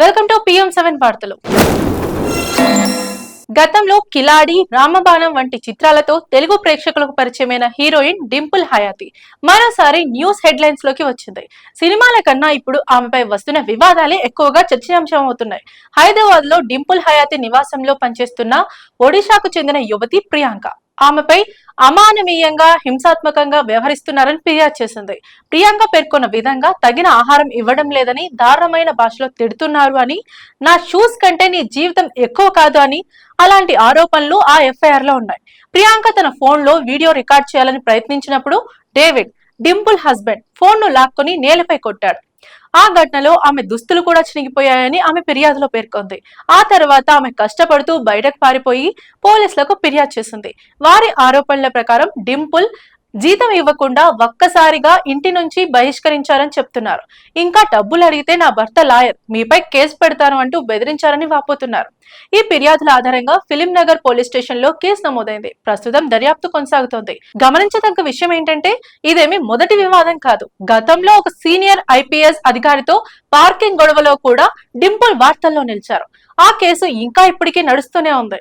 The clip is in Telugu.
వెల్కమ్ టు పిఎం సెవెన్ వార్తలు. గతంలో కిలాడి రామబాణం వంటి చిత్రాలతో తెలుగు ప్రేక్షకులకు పరిచయమైన హీరోయిన్ డింపుల్ హయాతి మరోసారి న్యూస్ హెడ్లైన్స్లోకి వచ్చింది. సినిమాల కన్నా ఇప్పుడు ఆమెపై వస్తున్న వివాదాలే ఎక్కువగా చర్చయాంశం అవుతున్నాయి. హైదరాబాద్లో డింపుల్ హయాతి నివాసంలో పనిచేస్తున్న ఒడిశాకు చెందిన యువతి ప్రియాంక. ఆమెపై అమానవీయంగా హింసాత్మకంగా వ్యవహరిస్తున్నారని ఫిర్యాదు చేసింది. ప్రియాంక పేర్కొన్న విధంగా తగిన ఆహారం ఇవ్వడం లేదని దారుణమైన భాషలో తిడుతున్నారు అని నా షూస్ కంటే నీ జీవితం ఎక్కువ కాదు అని అలాంటి ఆరోపణలు ఆ ఎఫ్ఐఆర్లో ఉన్నాయి. ప్రియాంక తన ఫోన్లో వీడియో రికార్డ్ చేయాలని ప్రయత్నించినప్పుడు డేవిడ్ డింపుల్ హస్బెండ్ ఫోన్ను లాక్కొని నేలపై కొట్టాడు. ఆ ఘటనలో ఆమె దుస్తులు కూడా చినిగిపోయాయని ఆమె ఫిర్యాదులో పేర్కొంది. ఆ తర్వాత ఆమె కష్టపడుతూ బయటకు పారిపోయి పోలీసులకు ఫిర్యాదు చేసింది. వారి ఆరోపణల ప్రకారం డింపుల్ జీతం ఇవ్వకుండా ఒక్కసారిగా ఇంటి నుంచి బహిష్కరించారని చెప్తున్నారు. ఇంకా డబ్బులు అడిగితే నా భర్త లాయర్ మీపై కేసు పెడతాను అంటూ బెదిరించారని వాపోతున్నారు. ఈ ఫిర్యాదుల ఆధారంగా ఫిలిం నగర్ పోలీస్ స్టేషన్లో కేసు నమోదైంది. ప్రస్తుతం దర్యాప్తు కొనసాగుతోంది. గమనించదగ్గ విషయం ఏంటంటే ఇదేమి మొదటి వివాదం కాదు. గతంలో ఒక సీనియర్ ఐపీఎస్ అధికారితో పార్కింగ్ గొడవలో కూడా డింపుల్ వార్తల్లో నిలిచారు. ఆ కేసు ఇంకా ఇప్పటికీ నడుస్తూనే ఉంది.